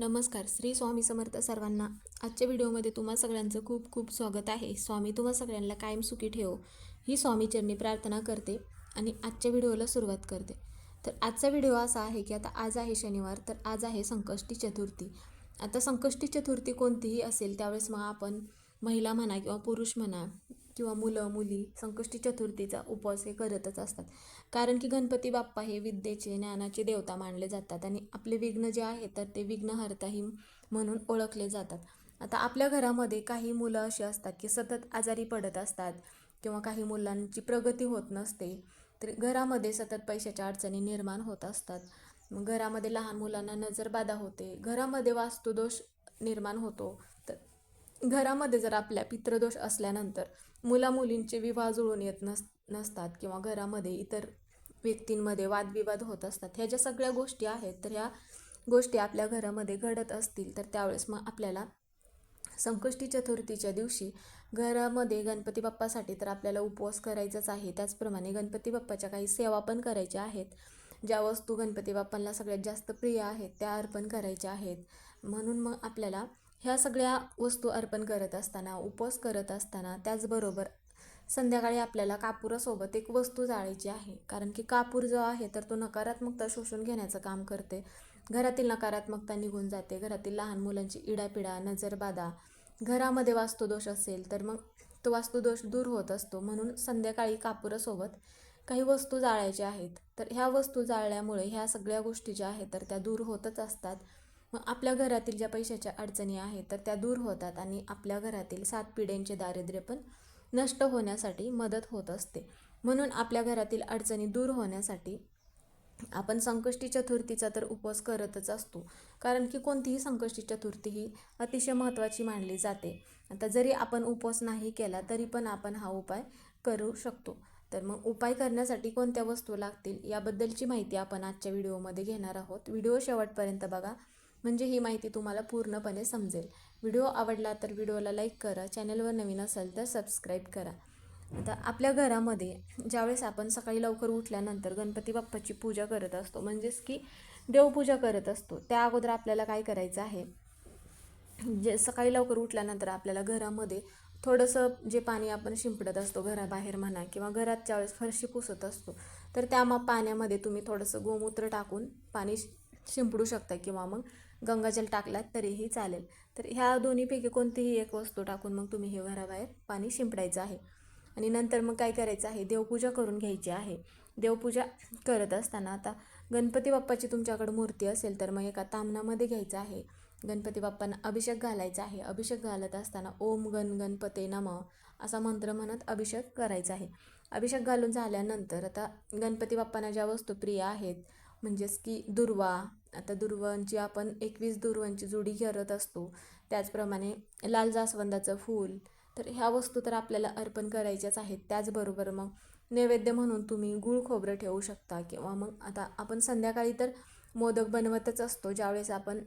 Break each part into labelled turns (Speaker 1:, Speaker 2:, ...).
Speaker 1: नमस्कार श्री स्वामी समर्थ सर्वांना. आजच्या व्हिडिओमध्ये तुम्हा सगळ्यांचं खूप खूप स्वागत आहे. स्वामी तुम्हा सगळ्यांना कायम सुखी ठेवो. ही स्वामीचरणी प्रार्थना करते आणि आजच्या व्हिडिओला सुरुवात करते. तर आजचा व्हिडिओ असा आहे की आता आज आहे शनिवार तर आज आहे संकष्टी चतुर्थी. आता संकष्टी चतुर्थी कोणतीही असेल त्यावेळेस मग आपण महिला म्हणा किंवा पुरुष म्हणा किंवा मुलं मुली संकष्टी चतुर्थीचा उपवास हे करतच असतात. कारण की गणपती बाप्पा हे विद्येचे ज्ञानाचे देवता मानले जातात आणि आपले विघ्न जे आहेत तर ते विघ्नहर्ताही म्हणून ओळखले जातात. आता आपल्या घरामध्ये काही मुलं अशी असतात की सतत आजारी पडत असतात किंवा काही मुलांची प्रगती होत नसते तर घरामध्ये सतत पैशाच्या अडचणी निर्माण होत असतात. मग घरामध्ये लहान मुलांना नजरबाधा होते घरामध्ये वास्तुदोष निर्माण होतो तर घरामध्ये जर आपल्या पितृदोष असल्यानंतर मुला मुलींचे विवाह जुळून येत नस नसतात किंवा घरामध्ये इतर व्यक्तींमध्ये वादविवाद होत असतात ह्या ज्या सगळ्या गोष्टी आहेत तर ह्या गोष्टी आपल्या घरामध्ये घडत असतील तर त्यावेळेस मग आपल्याला संकष्टी चतुर्थीच्या दिवशी घरामध्ये गणपती बाप्पासाठी तर आपल्याला उपवास करायचाच आहे. त्याचप्रमाणे गणपती बाप्पाच्या काही सेवा पण करायच्या आहेत. ज्या वस्तू गणपती बाप्पांना सगळ्यात जास्त प्रिय आहेत त्या अर्पण करायच्या आहेत. म्हणून मग आपल्याला ह्या सगळ्या वस्तू अर्पण करत असताना उपवास करत असताना त्याचबरोबर संध्याकाळी आपल्याला कापुरासोबत एक वस्तू जाळायची आहे. कारण की कापूर जो आहे तर तो नकारात्मकता शोषून घेण्याचं काम करते. घरातील नकारात्मकता निघून जाते. घरातील लहान मुलांची इडापिडा नजरबाधा घरामध्ये वास्तुदोष असेल तर मग तो वास्तुदोष दूर होत असतो. म्हणून संध्याकाळी कापुरासोबत काही वस्तू जाळायच्या आहेत. तर ह्या वस्तू जाळल्यामुळे ह्या सगळ्या गोष्टी ज्या आहेत तर त्या दूर होतच असतात. मग आपल्या घरातील ज्या पैशाच्या अडचणी आहेत तर त्या दूर होतात आणि आपल्या घरातील सात पिढ्यांचे दारिद्र्य पण नष्ट होण्यासाठी मदत होत असते. म्हणून आपल्या घरातील अडचणी दूर होण्यासाठी आपण संकष्टी चतुर्थीचा तर उपवास करतच असतो. कारण की कोणतीही संकष्टी चतुर्थी ही अतिशय महत्त्वाची मानली जाते. आता जरी आपण उपवास नाही केला तरी पण आपण हा उपाय करू शकतो. तर मग उपाय करण्यासाठी कोणत्या वस्तू लागतील याबद्दलची माहिती आपण आजच्या व्हिडिओमध्ये घेणार आहोत. व्हिडिओ शेवटपर्यंत बघा. म्हणजे ही माहिती तुम्हाला पूर्णपणे समजेल. व्हिडिओ आवडला तर व्हिडिओला लाईक करा चॅनलवर नवीन असेल तर सबस्क्राईब करा. आता आपल्या घरामध्ये ज्यावेळेस आपण सकाळी लवकर उठल्यानंतर गणपती बाप्पाची पूजा करत असतो म्हणजेच की देवपूजा करत असतो त्या अगोदर आपल्याला काय करायचं आहे? जे सकाळी लवकर उठल्यानंतर आपल्याला घरामध्ये थोडंसं जे पाणी आपण शिंपडत असतो घराबाहेर म्हणा किंवा घरात ज्यावेळेस फरशी पुसत असतो तर त्या मग पाण्यामध्ये तुम्ही थोडंसं गोमूत्र टाकून पाणी शिंपडू शकता किंवा मग गंगाजल टाकलात तरीही चालेल. तर ह्या दोन्हीपैकी कोणतीही एक वस्तू टाकून मग तुम्ही हे घराबाहेर पाणी शिंपडायचं आहे. आणि नंतर मग काय करायचं आहे? देवपूजा करून घ्यायची आहे. देवपूजा करत असताना आता गणपती बाप्पाची तुमच्याकडे मूर्ती असेल तर मग एका तामणामध्ये घ्यायचं आहे. गणपती बाप्पांना अभिषेक घालायचा आहे. अभिषेक घालत असताना ओम गण गणपते नम असा मंत्र म्हणत अभिषेक करायचा आहे. अभिषेक घालून झाल्यानंतर आता गणपती बाप्पांना ज्या वस्तू प्रिय आहेत म्हणजेच की दुर्वा आता दुर्वांची आपण एकवीस दुर्वांची जोडी करत असतो. त्याचप्रमाणे लाल जास्वंदाचं फूल तर ह्या वस्तू तर आपल्याला अर्पण करायच्याच आहेत. त्याचबरोबर मग नैवेद्य म्हणून तुम्ही गुळ खोबरं ठेवू शकता किंवा मग आता आपण संध्याकाळी तर मोदक बनवतच असतो. ज्यावेळेस आपण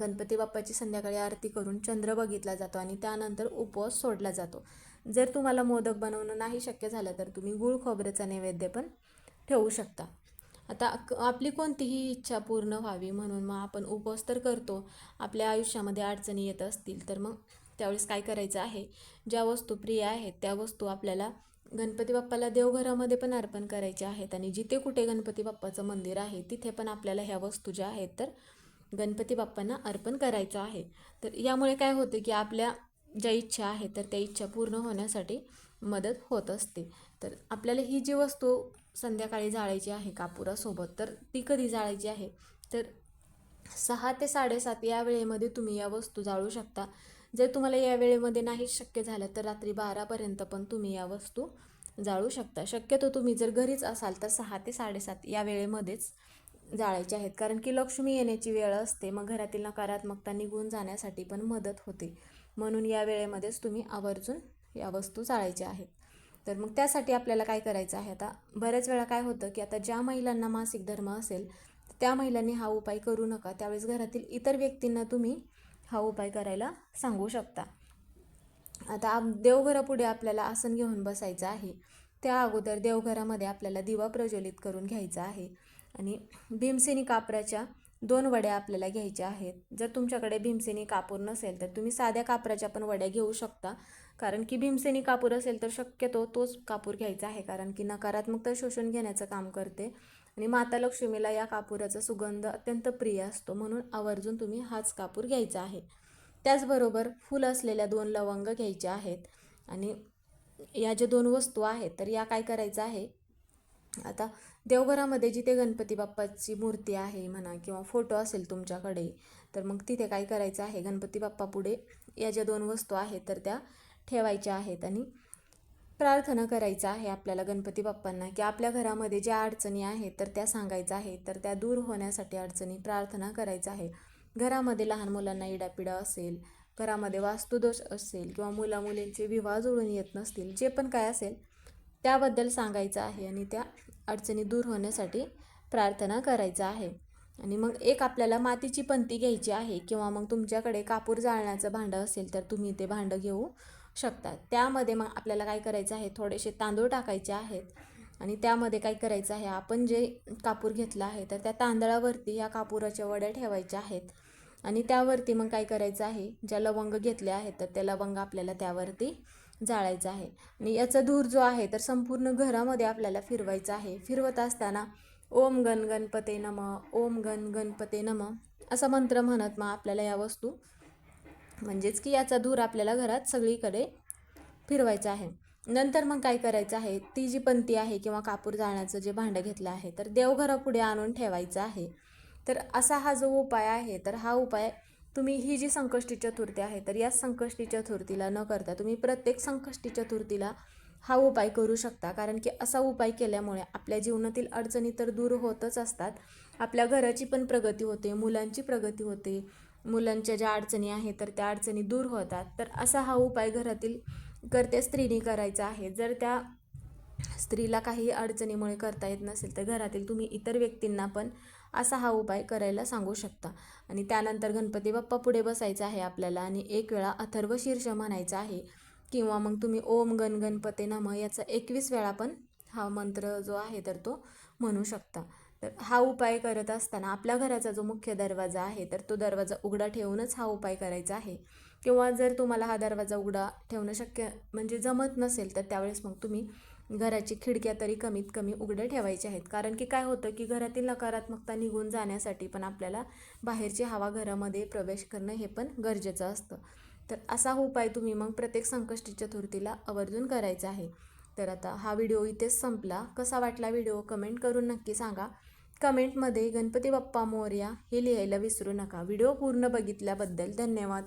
Speaker 1: गणपती बाप्पाची संध्याकाळी आरती करून चंद्र बघितला जातो आणि त्यानंतर उपवास सोडला जातो. जर तुम्हाला मोदक बनवणं नाही शक्य झालं तर तुम्ही गुळ खोबऱ्याचा नैवेद्य पण ठेवू शकता. आता आपली कोणतीही इच्छा पूर्ण व्हावी म्हणून मग आपण उपवास तर करतो. आपल्या आयुष्यामध्ये अडचणी येत असतील तर मग त्यावेळेस काय करायचं आहे? ज्या वस्तू प्रिय आहेत त्या वस्तू आपल्याला गणपती बाप्पाला देवघरामध्ये पण अर्पण करायच्या आहेत आणि जिथे कुठे गणपती बाप्पाचं मंदिर आहे तिथे पण आपल्याला ह्या वस्तू ज्या आहेत तर गणपती बाप्पांना अर्पण करायचं आहे. तर यामुळे काय होते की आपल्या ज्या इच्छा आहेत तर त्या इच्छा पूर्ण होण्यासाठी मदत होत असते. तर आपल्याला ही जी वस्तू संध्याकाळी जाळायची आहे कापुरासोबत. तर ती कधी जाळायची आहे? तर सहा ते साडेसात या वेळेमध्ये तुम्ही या वस्तू जाळू शकता. जर तुम्हाला या वेळेमध्ये नाही शक्य झालं तर रात्री बारापर्यंत पण तुम्ही या वस्तू जाळू शकता. शक्यतो तुम्ही जर घरीच असाल तर सहा ते साडेसात या वेळेमध्येच जाळायचे आहेत. कारण की लक्ष्मी येण्याची वेळ असते मग घरातील नकारात्मकता निघून जाण्यासाठी पण मदत होते. म्हणून या वेळेमध्येच तुम्ही आवर्जून या वस्तू जाळायच्या आहेत. तर मग त्यासाठी आपल्याला काय करायचं आहे आता? बऱ्याच वेळा काय होतं की आता ज्या महिलांना मासिक धर्म असेल त्या महिलांनी हा उपाय करू नका. त्यावेळेस घरातील इतर व्यक्तींना तुम्ही हा उपाय करायला सांगू शकता. आता देवघरापुढे आपल्याला आसन घेऊन बसायचं आहे. त्या अगोदर देवघरामध्ये आपल्याला दिवा प्रज्वलित करून घ्यायचा आहे. आणि भीमसेनी कापराच्या दोन वड्या आपल्याला घ्यायच्या आहेत. जर तुमच्याकडे भीमसेनी कापूर नसेल तर तुम्ही साध्या कापराच्या पण वड्या घेऊ शकता. कारण की भीमसेनी कापूर असेल तर शक्यतो तोच कापूर घ्यायचा आहे. कारण की नकारात्मकता शोषून घेण्याचं काम करते. आणि माता लक्ष्मीला या कापुराचा सुगंध अत्यंत प्रिय असतो. म्हणून आवर्जून तुम्ही हाच कापूर घ्यायचा आहे. त्याचबरोबर फुल असलेल्या दोन लवंग घ्यायच्या आहेत. आणि या ज्या दोन वस्तू आहेत तर या काय करायचं आहे? आता देवघरामध्ये जिथे गणपती बाप्पाची मूर्ती आहे म्हणा किंवा फोटो असेल तुमच्याकडे तर मग तिथे काय करायचं आहे? गणपती बाप्पा पुढे या ज्या दोन वस्तू आहेत तर त्या ठेवायच्या आहेत आणि प्रार्थना करायचं आहे आपल्याला गणपती बाप्पांना की आपल्या घरामध्ये ज्या अडचणी आहेत तर त्या सांगायच्या आहेत तर त्या दूर होण्यासाठी अडचणी प्रार्थना करायचं आहे. घरामध्ये लहान मुलांना इडापिडा असेल घरामध्ये वास्तुदोष असेल किंवा मुलामुलींचे विवाह जुळून येत नसतील जे पण काय असेल त्याबद्दल सांगायचं आहे आणि त्या अडचणी दूर होण्यासाठी प्रार्थना करायचं आहे. आणि मग एक आपल्याला मातीची पंती घ्यायची आहे किंवा मग तुमच्याकडे कापूर जाळण्याचं भांडं असेल तर तुम्ही ते भांडं घेऊ शकता. त्यामध्ये मग आपल्याला काय करायचं आहे? थोडेसे तांदूळ टाकायचे आहेत. आणि त्यामध्ये काय करायचं आहे? आपण जे कापूर घेतला आहे तर त्या तांदळावरती ह्या कापुराच्या वड्या ठेवायच्या आहेत. आणि त्यावरती मग काय करायचं आहे? ज्या लवंग घेतले आहेत तर त्या लवंग आपल्याला त्यावरती जाळायचं आहे. आणि याचा धूर जो आहे तर संपूर्ण घरामध्ये आपल्याला फिरवायचा आहे. फिरवत असताना ओम गण गणपते नम ओम गण गणपते नम असा मंत्र म्हणत मग आपल्याला या वस्तू. म्हणजेच की याचा धूर आपल्याला घरात सगळीकडे फिरवायचा आहे. नंतर मग काय करायचं आहे? ती जी पंती आहे किंवा कापूर जाळण्याचं जे भांडं घेतलं आहे तर देवघरापुढे आणून ठेवायचं आहे. तर असा हा जो उपाय आहे तर हा उपाय तुम्ही ही जी संकष्टी चतुर्थी आहे तर या संकष्टी चतुर्थीला न करता तुम्ही प्रत्येक संकष्टी चतुर्थीला हा उपाय करू शकता. कारण की असा उपाय केल्यामुळे आपल्या जीवनातील अडचणी तर दूर होतच असतात. आपल्या घराची पण प्रगती होते मुलांची प्रगती होते. मुलांच्या ज्या अडचणी आहेत तर त्या अडचणी दूर होतात. तर असा हा उपाय घरातील करते स्त्रीने करायचा आहे. जर त्या स्त्रीला काही अडचणीमुळे करता येत नसेल तर घरातील तुम्ही इतर व्यक्तींना पण असा हा उपाय करायला सांगू शकता. आणि त्यानंतर गणपती बाप्पा पुढे बसायचा आहे आपल्याला आणि एक वेळा अथर्व शीर्ष म्हणायचं आहे. किंवा मग तुम्ही ओम गण गणपते नम याचा एकवीस वेळा पण हा मंत्र जो आहे तर तो म्हणू शकता. तर हा उपाय करत असताना आपल्या घराचा जो मुख्य दरवाजा आहे तर तो दरवाजा उघडा ठेवूनच हा उपाय करायचा आहे. किंवा जर तुम्हाला हा दरवाजा उघडा ठेवणं शक्य म्हणजे जमत नसेल तर त्यावेळेस मग तुम्ही घराची खिडक्या तरी कमीत कमी उघड्या ठेवायच्या आहेत. कारण की काय होतं की घरातील नकारात्मकता निघून जाण्यासाठी पण आपल्याला बाहेरची हवा घरामध्ये प्रवेश करणं हे पण गरजेचं असतं. तर असा उपाय तुम्ही मग प्रत्येक संकष्टी चतुर्थीला आवर्जून करायचा आहे. तर आता हा व्हिडिओ इथेच संपला. कसा वाटला व्हिडिओ कमेंट करून नक्की सांगा. कमेंटमध्ये गणपती बाप्पा मोर्या हे लिहायला विसरू नका. व्हिडिओ पूर्ण बघितल्याबद्दल धन्यवाद.